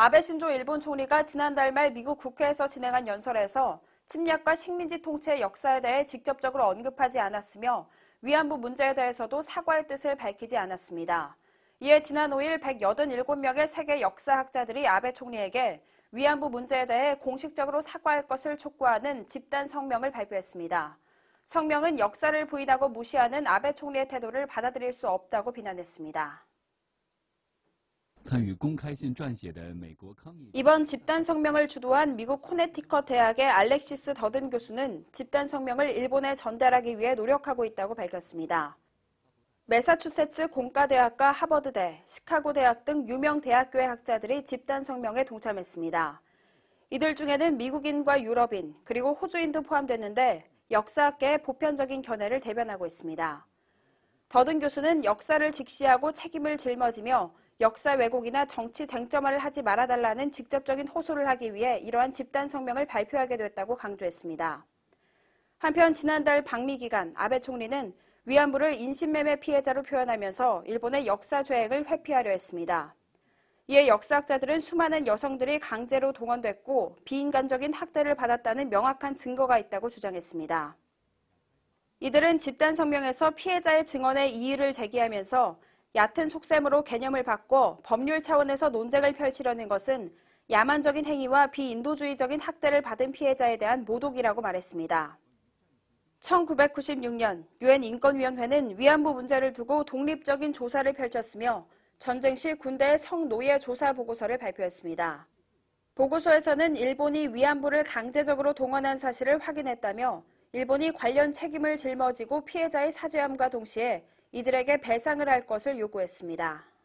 아베 신조 일본 총리가 지난달 말 미국 국회에서 진행한 연설에서 침략과 식민지 통치의 역사에 대해 직접적으로 언급하지 않았으며 위안부 문제에 대해서도 사과의 뜻을 밝히지 않았습니다. 이에 지난 5일 187명의 세계 역사학자들이 아베 총리에게 위안부 문제에 대해 공식적으로 사과할 것을 촉구하는 집단 성명을 발표했습니다. 성명은 역사를 부인하고 무시하는 아베 총리의 태도를 받아들일 수 없다고 비난했습니다. 이번 집단 성명을 주도한 미국 코네티컷 대학의 알렉시스 더든 교수는 집단 성명을 일본에 전달하기 위해 노력하고 있다고 밝혔습니다. 매사추세츠 공과대학과 하버드대, 시카고대학 등 유명 대학교의 학자들이 집단 성명에 동참했습니다. 이들 중에는 미국인과 유럽인, 그리고 호주인도 포함됐는데 역사학계의 보편적인 견해를 대변하고 있습니다. 더든 교수는 역사를 직시하고 책임을 짊어지며 역사 왜곡이나 정치 쟁점화를 하지 말아달라는 직접적인 호소를 하기 위해 이러한 집단 성명을 발표하게 됐다고 강조했습니다. 한편 지난달 방미 기간 아베 총리는 위안부를 인신매매 피해자로 표현하면서 일본의 역사 죄행을 회피하려 했습니다. 이에 역사학자들은 수많은 여성들이 강제로 동원됐고 비인간적인 학대를 받았다는 명확한 증거가 있다고 주장했습니다. 이들은 집단 성명에서 피해자의 증언에 이의를 제기하면서 얕은 속셈으로 개념을 바꿔 법률 차원에서 논쟁을 펼치려는 것은 야만적인 행위와 비인도주의적인 학대를 받은 피해자에 대한 모독이라고 말했습니다. 1996년 유엔 인권위원회는 위안부 문제를 두고 독립적인 조사를 펼쳤으며 전쟁 시 군대의 성노예 조사 보고서를 발표했습니다. 보고서에서는 일본이 위안부를 강제적으로 동원한 사실을 확인했다며 일본이 관련 책임을 짊어지고 피해자의 사죄함과 동시에 이들에게 배상을 할 것을 요구했습니다.